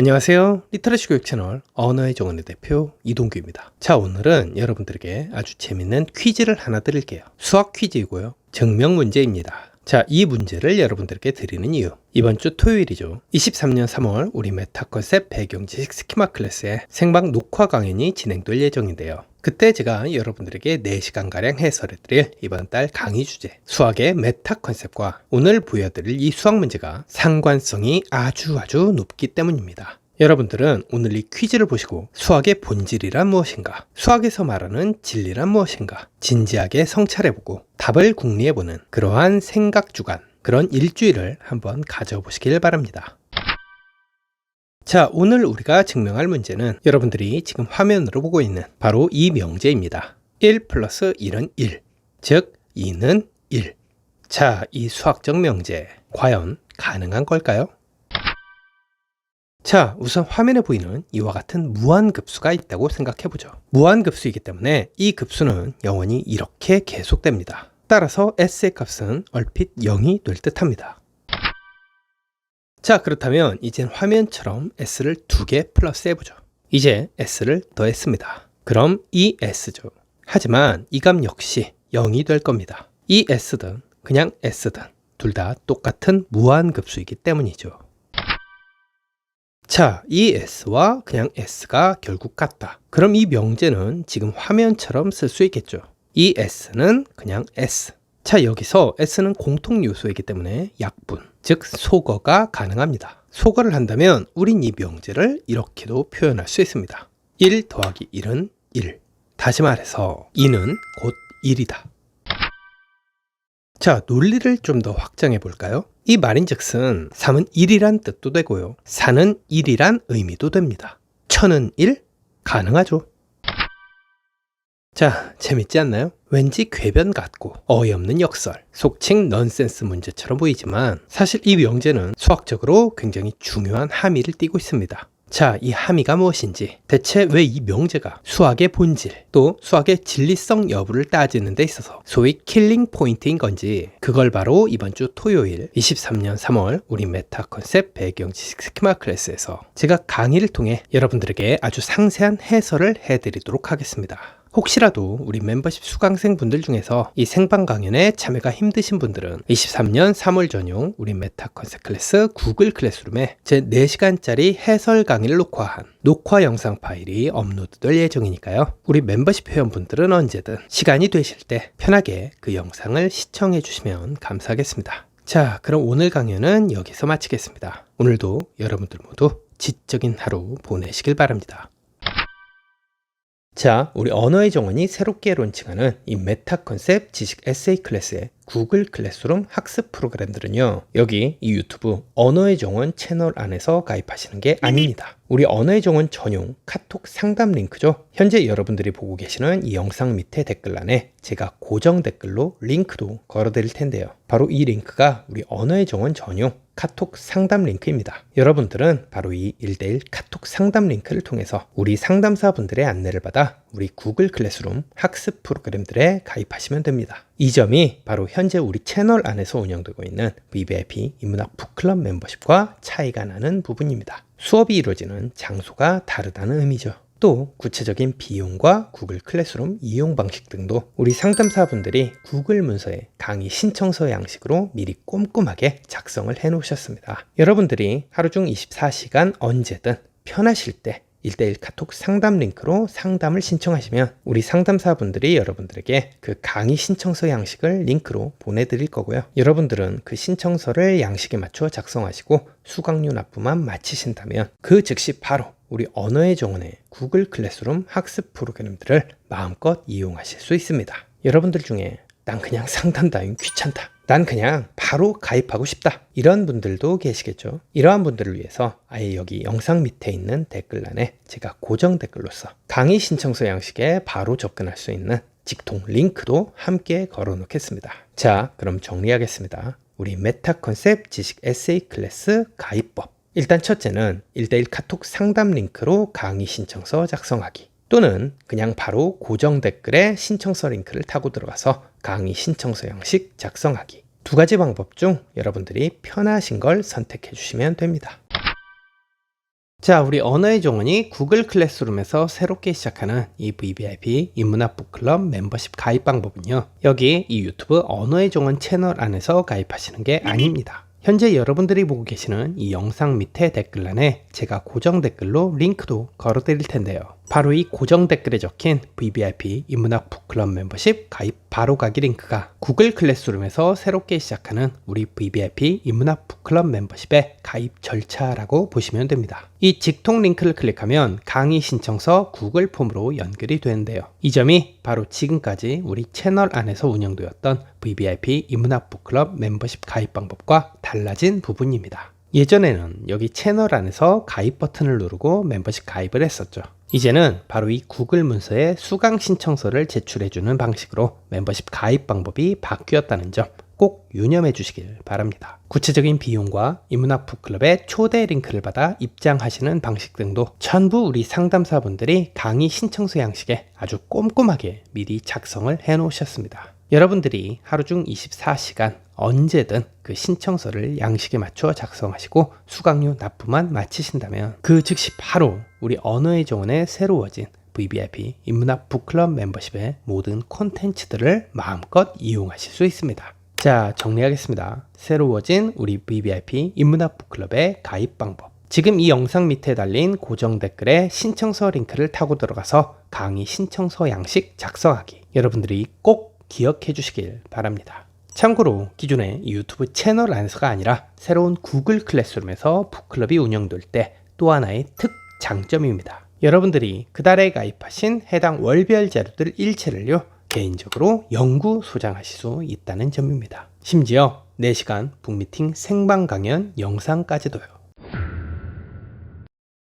안녕하세요. 리터러시 교육 채널 언어의 정원의 대표 이동규입니다. 자, 오늘은 여러분들에게 아주 재밌는 퀴즈를 하나 드릴게요. 수학 퀴즈이고요. 증명 문제입니다. 자, 이 문제를 여러분들께 드리는 이유. 이번 주 토요일이죠. 23년 3월 우리 메타 컨셉 배경지식 스키마 클래스의 생방 녹화 강연이 진행될 예정인데요. 그때 제가 여러분들에게 4시간가량 해설해드릴 이번 달 강의 주제 수학의 메타 컨셉과 오늘 보여드릴 이 수학 문제가 상관성이 아주 아주 높기 때문입니다. 여러분들은 오늘 이 퀴즈를 보시고 수학의 본질이란 무엇인가, 수학에서 말하는 진리란 무엇인가 진지하게 성찰해보고 답을 궁리해보는 그러한 생각 주간, 그런 일주일을 한번 가져보시길 바랍니다. 자, 오늘 우리가 증명할 문제는 여러분들이 지금 화면으로 보고 있는 바로 이 명제입니다. 1 플러스 1은 1, 즉 2는 1. 자, 이 수학적 명제, 과연 가능한 걸까요? 자, 우선 화면에 보이는 이와 같은 무한급수가 있다고 생각해 보죠. 무한급수이기 때문에 이 급수는 영원히 이렇게 계속됩니다. 따라서 s의 값은 얼핏 0이 될 듯합니다. 자, 그렇다면 이젠 화면처럼 s를 두 개 플러스 해보죠. 이제 s를 더했습니다. 그럼 이 s죠. 하지만 이 값 역시 0이 될 겁니다. 이 s든 그냥 s든 둘 다 똑같은 무한급수이기 때문이죠. 자, 이 s와 그냥 s가 결국 같다. 그럼 이 명제는 지금 화면처럼 쓸 수 있겠죠. 이 s는 그냥 s. 자, 여기서 s는 공통 요소이기 때문에 약분, 즉 소거가 가능합니다. 소거를 한다면 우린 이 명제를 이렇게도 표현할 수 있습니다. 1 더하기 1은 1. 다시 말해서 2는 곧 1이다. 자, 논리를 좀 더 확장해 볼까요? 이 말인즉슨 3은 1이란 뜻도 되고요. 4는 1이란 의미도 됩니다. 1000은 1? 가능하죠. 자, 재밌지 않나요? 왠지 궤변 같고 어이없는 역설, 속칭 넌센스 문제처럼 보이지만 사실 이 명제는 수학적으로 굉장히 중요한 함의를 띠고 있습니다. 자, 이 함의가 무엇인지, 대체 왜 이 명제가 수학의 본질, 또 수학의 진리성 여부를 따지는 데 있어서 소위 킬링 포인트인 건지, 그걸 바로 이번 주 토요일 23년 3월 우리 메타 컨셉 배경 지식 스키마 클래스에서 제가 강의를 통해 여러분들에게 아주 상세한 해설을 해드리도록 하겠습니다. 혹시라도 우리 멤버십 수강생 분들 중에서 이 생방 강연에 참여가 힘드신 분들은 23년 3월 전용 우리 메타 컨셉 클래스 구글 클래스룸에 제 4시간짜리 해설 강의를 녹화한 녹화 영상 파일이 업로드될 예정이니까요. 우리 멤버십 회원분들은 언제든 시간이 되실 때 편하게 그 영상을 시청해 주시면 감사하겠습니다. 자, 그럼 오늘 강연은 여기서 마치겠습니다. 오늘도 여러분들 모두 지적인 하루 보내시길 바랍니다. 자, 우리 언어의 정원이 새롭게 론칭하는 이 메타 컨셉 지식 에세이 클래스의 구글 클래스룸 학습 프로그램들은요, 여기 이 유튜브 언어의 정원 채널 안에서 가입하시는 게 아닙니다. 우리 언어의 정원 전용 카톡 상담 링크죠. 현재 여러분들이 보고 계시는 이 영상 밑에 댓글란에 제가 고정 댓글로 링크도 걸어 드릴 텐데요. 바로 이 링크가 우리 언어의 정원 전용 카톡 상담 링크입니다. 여러분들은 바로 이 1대1 카톡 상담 링크를 통해서 우리 상담사분들의 안내를 받아 우리 구글 클래스룸 학습 프로그램들에 가입하시면 됩니다. 이 점이 바로 현재 우리 채널 안에서 운영되고 있는 VVIP 인문학 북클럽 멤버십과 차이가 나는 부분입니다. 수업이 이루어지는 장소가 다르다는 의미죠. 또 구체적인 비용과 구글 클래스룸 이용 방식 등도 우리 상담사분들이 구글 문서에 강의 신청서 양식으로 미리 꼼꼼하게 작성을 해 놓으셨습니다. 여러분들이 하루 중 24시간 언제든 편하실 때 1대1 카톡 상담 링크로 상담을 신청하시면 우리 상담사분들이 여러분들에게 그 강의 신청서 양식을 링크로 보내드릴 거고요. 여러분들은 그 신청서를 양식에 맞춰 작성하시고 수강료 납부만 마치신다면 그 즉시 바로 우리 언어의 정원의 구글 클래스룸 학습 프로그램들을 마음껏 이용하실 수 있습니다. 여러분들 중에 난 그냥 상담 따윈 귀찮다. 난 그냥 바로 가입하고 싶다. 이런 분들도 계시겠죠. 이러한 분들을 위해서 아예 여기 영상 밑에 있는 댓글란에 제가 고정 댓글로서 강의 신청서 양식에 바로 접근할 수 있는 직통 링크도 함께 걸어 놓겠습니다. 자, 그럼 정리하겠습니다. 우리 메타 컨셉 지식 에세이 클래스 가입법. 일단 첫째는 1대1 카톡 상담 링크로 강의 신청서 작성하기. 또는 그냥 바로 고정 댓글에 신청서 링크를 타고 들어가서 강의 신청서 형식 작성하기. 두 가지 방법 중 여러분들이 편하신 걸 선택해 주시면 됩니다. 자, 우리 언어의 종원이 구글 클래스룸에서 새롭게 시작하는 이 VVIP 인문학 북클럽 멤버십 가입 방법은요. 여기 이 유튜브 언어의 종원 채널 안에서 가입하시는 게 아닙니다. 현재 여러분들이 보고 계시는 이 영상 밑에 댓글란에 제가 고정 댓글로 링크도 걸어 드릴 텐데요. 바로 이 고정 댓글에 적힌 VVIP 인문학 북클럽 멤버십 가입 바로 가기 링크가 구글 클래스룸에서 새롭게 시작하는 우리 VVIP 인문학 북클럽 멤버십의 가입 절차라고 보시면 됩니다. 이 직통 링크를 클릭하면 강의 신청서 구글 폼으로 연결이 되는데요. 이 점이 바로 지금까지 우리 채널 안에서 운영되었던 VVIP 인문학 북클럽 멤버십 가입 방법과 달라진 부분입니다. 예전에는 여기 채널 안에서 가입 버튼을 누르고 멤버십 가입을 했었죠. 이제는 바로 이 구글 문서에 수강 신청서를 제출해주는 방식으로 멤버십 가입 방법이 바뀌었다는 점 꼭 유념해 주시길 바랍니다. 구체적인 비용과 인문학 북클럽의 초대 링크를 받아 입장하시는 방식 등도 전부 우리 상담사분들이 강의 신청서 양식에 아주 꼼꼼하게 미리 작성을 해 놓으셨습니다. 여러분들이 하루 중 24시간 언제든 그 신청서를 양식에 맞춰 작성하시고 수강료 납부만 마치신다면 그 즉시 바로 우리 언어의 정원에 새로워진 VVIP 인문학 북클럽 멤버십의 모든 콘텐츠들을 마음껏 이용하실 수 있습니다. 자, 정리하겠습니다. 새로워진 우리 VVIP 인문학 북클럽의 가입 방법. 지금 이 영상 밑에 달린 고정 댓글에 신청서 링크를 타고 들어가서 강의 신청서 양식 작성하기. 여러분들이 꼭 기억해 주시길 바랍니다. 참고로 기존의 이 유튜브 채널 안에서가 아니라 새로운 구글 클래스룸에서 북클럽이 운영될 때 또 하나의 특 장점입니다. 여러분들이 그달에 가입하신 해당 월별 자료들 일체를요 개인적으로 연구 소장하실 수 있다는 점입니다. 심지어 4시간 북미팅 생방 강연 영상까지도요.